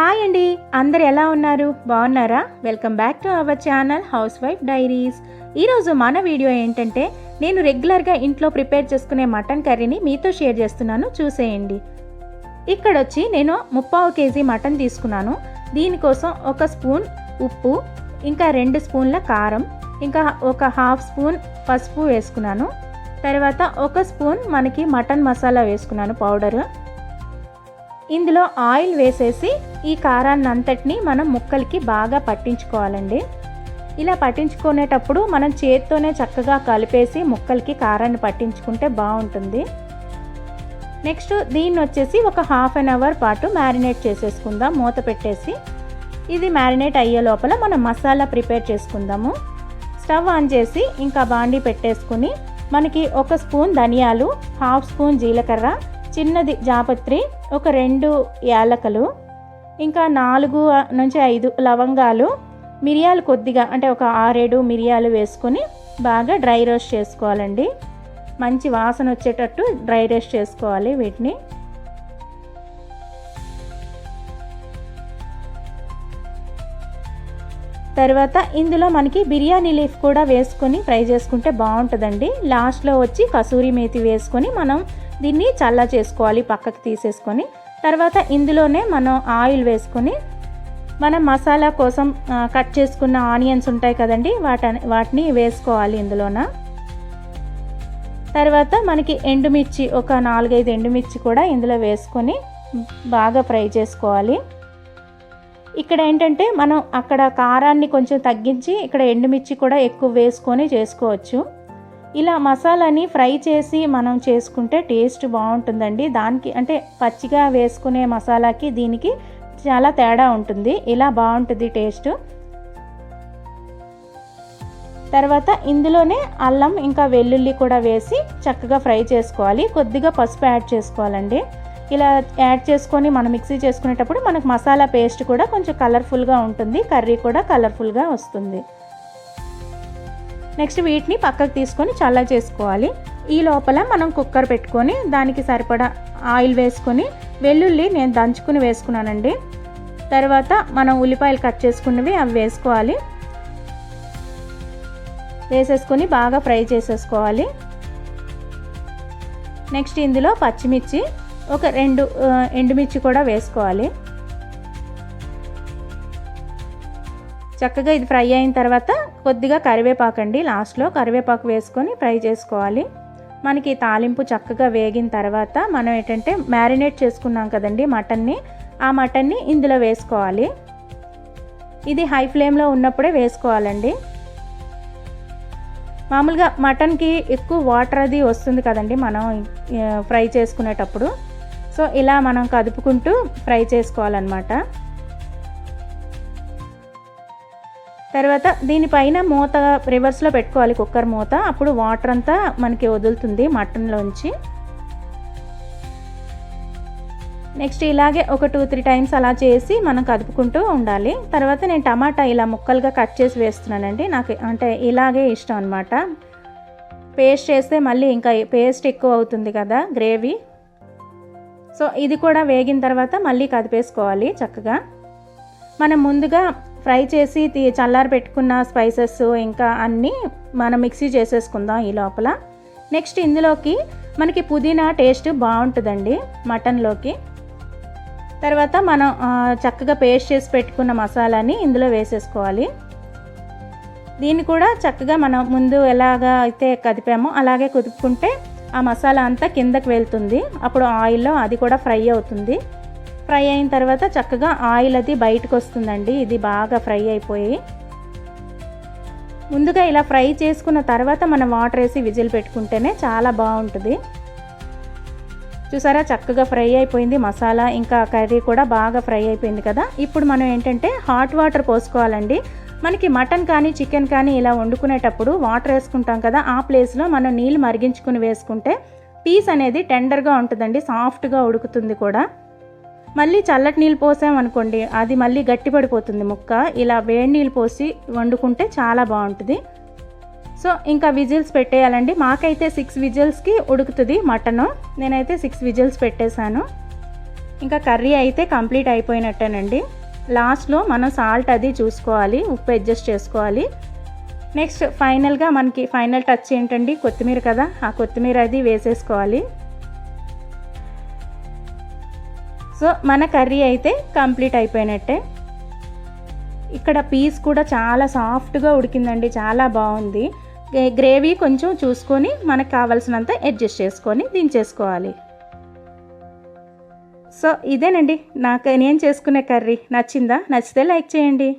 Hi అండి. అందరు ఎలా ఉన్నారు? బాగున్నారా? Welcome back to our channel housewife diaries ఈరోజు మన వీడియో ఏంటంటే నేను రెగ్యులర్గా ఇంట్లో ప్రిపేర్ చేసుకునే మటన్ కర్రీని మీతో షేర్ చేస్తున్నాను. చూసేయండి. ఇక్కడ వచ్చి నేను ముప్పావు కేజీ మటన్ తీసుకున్నాను. దీనికోసం ఒక స్పూన్ ఉప్పు ఇంకా రెండు స్పూన్ల కారం ఇంకా ఒక హాఫ్ స్పూన్ పసుపు వేసుకున్నాను. తర్వాత ఒక స్పూన్ మనకి మటన్ మసాలా వేసుకున్నాను పౌడరు. ఇందులో ఆయిల్ వేసేసి ఈ కారాన్ని అంతటిని మనం ముక్కలకి బాగా పట్టించుకోవాలండి. ఇలా పట్టించుకునేటప్పుడు మనం చేత్తోనే చక్కగా కలిపేసి ముక్కలకి కారాన్ని పట్టించుకుంటే బాగుంటుంది. నెక్స్ట్ దీన్ని వచ్చేసి ఒక హాఫ్ అన్ అవర్ పాటు మ్యారినేట్ చేసేసుకుందాం మూత పెట్టేసి. ఇది మ్యారినేట్ అయ్యే లోపల మనం మసాలా ప్రిపేర్ చేసుకుందాము. స్టవ్ ఆన్ చేసి ఇంకా బాండీ పెట్టేసుకుని మనకి ఒక స్పూన్ ధనియాలు హాఫ్ స్పూన్ జీలకర్ర చిన్నది జాపత్రి ఒక రెండు యాలకలు ఇంకా నాలుగు నుంచి ఐదు లవంగాలు మిరియాలు కొద్దిగా అంటే ఒక ఆరేడు మిరియాలు వేసుకొని బాగా డ్రై రోస్ట్ చేసుకోవాలండి. మంచి వాసన వచ్చేటట్టు డ్రై రోస్ట్ చేసుకోవాలి వీటిని. తర్వాత ఇందులో మనకి బిర్యానీ లీఫ్ కూడా వేసుకొని ఫ్రై చేసుకుంటే బాగుంటుందండి. లాస్ట్లో వచ్చి కసూరి మేతి వేసుకొని మనం దీన్ని చల్ల చేసుకోవాలి పక్కకు తీసేసుకొని. తర్వాత ఇందులోనే మనం ఆయిల్ వేసుకొని మనం మసాలా కోసం కట్ చేసుకున్న ఆనియన్స్ ఉంటాయి కదండి వాట వాటిని వేసుకోవాలి ఇందులోన. తర్వాత మనకి ఎండుమిర్చి ఒక నాలుగైదు ఎండుమిర్చి కూడా ఇందులో వేసుకొని బాగా ఫ్రై చేసుకోవాలి. ఇక్కడ ఏంటంటే మనం అక్కడ కారాన్ని కొంచెం తగ్గించి ఇక్కడ ఎండుమిర్చి కూడా ఎక్కువ వేసుకొని చేసుకోవచ్చు. ఇలా మసాలాని ఫ్రై చేసి మనం చేసుకుంటే టేస్ట్ బాగుంటుందండి. దానికి అంటే పచ్చిగా వేసుకునే మసాలాకి దీనికి చాలా తేడా ఉంటుంది. ఇలా బాగుంటుంది టేస్ట్. తర్వాత ఇందులోనే అల్లం ఇంకా వెల్లుల్లి కూడా వేసి చక్కగా ఫ్రై చేసుకోవాలి. కొద్దిగా పసుపు యాడ్ చేసుకోవాలండి. ఇలా యాడ్ చేసుకొని మనం మిక్సీ చేసుకునేటప్పుడు మనకు మసాలా పేస్ట్ కూడా కొంచెం కలర్ఫుల్గా ఉంటుంది కర్రీ కూడా కలర్ఫుల్గా వస్తుంది. నెక్స్ట్ వీటిని పక్కకు తీసుకొని చల్ల చేసుకోవాలి. ఈ లోపల మనం కుక్కర్ పెట్టుకొని దానికి సరిపడా ఆయిల్ వేసుకొని వెల్లుల్లి నేను దంచుకుని వేసుకున్నానండి. తర్వాత మనం ఉల్లిపాయలు కట్ చేసుకున్నవి అవి వేసుకోవాలి. వేసేసుకొని బాగా ఫ్రై చేసేసుకోవాలి. నెక్స్ట్ ఇందులో పచ్చిమిర్చి ఒక రెండు ఎండుమిర్చి కూడా వేసుకోవాలి. చక్కగా ఇది ఫ్రై అయిన తర్వాత కొద్దిగా కరివేపాకు అండి లాస్ట్లో కరివేపాకు వేసుకొని ఫ్రై చేసుకోవాలి. మనకి తాలింపు చక్కగా వేగిన తర్వాత మనం ఏంటంటే మ్యారినేట్ చేసుకున్నాం కదండి మటన్ని. ఆ మటన్ని ఇందులో వేసుకోవాలి. ఇది హై ఫ్లేమ్లో ఉన్నప్పుడే వేసుకోవాలండి. మామూలుగా మటన్కి ఎక్కువ వాటర్ అది వస్తుంది కదండి మనం ఫ్రై చేసుకునేటప్పుడు. సో ఇలా మనం కదుపుకుంటూ ఫ్రై చేసుకోవాలన్నమాట. తర్వాత దీనిపైన మూత రివర్స్లో పెట్టుకోవాలి కుక్కర్ మూత. అప్పుడు వాటర్ అంతా మనకి వదులుతుంది మటన్లోంచి. నెక్స్ట్ ఇలాగే ఒక టూ త్రీ టైమ్స్ అలా చేసి మనం కదుపుకుంటూ ఉండాలి. తర్వాత నేను టమాటా ఇలా ముక్కలుగా కట్ చేసి వేస్తున్నానండి. నాకు అంటే ఇలాగే ఇష్టం అనమాట పేస్ట్ చేస్తే మళ్ళీ ఇంకా పేస్ట్ ఎక్కువ అవుతుంది కదా గ్రేవీ. సో ఇది కూడా వేగిన తర్వాత మళ్ళీ కదిపేసుకోవాలి చక్కగా. మనం ముందుగా ఫ్రై చేసి చల్లారి పెట్టుకున్న స్పైసెస్ ఇంకా అన్నీ మనం మిక్సీ చేసేసుకుందాం ఈ లోపల. నెక్స్ట్ ఇందులోకి మనకి పుదీనా టేస్ట్ బాగుంటుందండి మటన్లోకి. తర్వాత మనం చక్కగా పేస్ట్ చేసి పెట్టుకున్న మసాలాని ఇందులో వేసేసుకోవాలి. దీన్ని కూడా చక్కగా మనం ముందు ఎలాగ అయితే కదిపామో అలాగే కుదుపుకుంటే ఆ మసాలా అంతా కిందకి వెళ్తుంది. అప్పుడు ఆయిల్లో అది కూడా ఫ్రై అవుతుంది. ఫ్రై అయిన తర్వాత చక్కగా ఆయిల్ అది బయటకు వస్తుందండి. ఇది బాగా ఫ్రై అయిపోయి. ముందుగా ఇలా ఫ్రై చేసుకున్న తర్వాత మనం వాటర్ వేసి విజిల్ పెట్టుకుంటేనే చాలా బాగుంటుంది. చూసారా? చక్కగా ఫ్రై అయిపోయింది మసాలా. ఇంకా కర్రీ కూడా బాగా ఫ్రై అయిపోయింది కదా? ఇప్పుడు మనం ఏంటంటే హాట్ వాటర్ పోసుకోవాలండి. మనకి మటన్ కానీ చికెన్ కానీ ఇలా వండుకునేటప్పుడు వాటర్ వేసుకుంటాం కదా ఆ ప్లేస్లో మనం నీళ్ళు మరిగించుకుని వేసుకుంటే పీస్ అనేది టెండర్గా ఉంటుందండి సాఫ్ట్గా ఉడుకుతుంది కూడా. మళ్ళీ చల్లటి నీళ్ళు పోసామనుకోండి అది మళ్ళీ గట్టిపడిపోతుంది ముక్క. ఇలా వేడి నీళ్ళు పోసి వండుకుంటే చాలా బాగుంటుంది. సో ఇంకా విజిల్స్ పెట్టేయాలండి. మాకైతే సిక్స్ విజిల్స్కి ఉడుకుతుంది మటను. నేనైతే సిక్స్ విజిల్స్ పెట్టేశాను. ఇంకా కర్రీ అయితే కంప్లీట్ అయిపోయినట్టేనండి. లాస్ట్లో మనం సాల్ట్ అది చూసుకోవాలి ఉప్పు అడ్జస్ట్ చేసుకోవాలి. నెక్స్ట్ ఫైనల్గా మనకి ఫైనల్ టచ్ ఏంటండి? కొత్తిమీర కదా ఆ కొత్తిమీర అది వేసేసుకోవాలి. సో మన కర్రీ అయితే కంప్లీట్ అయిపోయినట్టే. ఇక్కడ పీస్ కూడా చాలా సాఫ్ట్గా ఉడికిందండి చాలా బాగుంది. గ్రేవీ కొంచెం చూసుకొని మనకు కావాల్సినంత అడ్జస్ట్ చేసుకొని దించేసుకోవాలి. సో ఇదేనండి. నాకు నేను చేసుకునే కర్రీ? నచ్చిందా? నచ్చితే లైక్ చేయండి.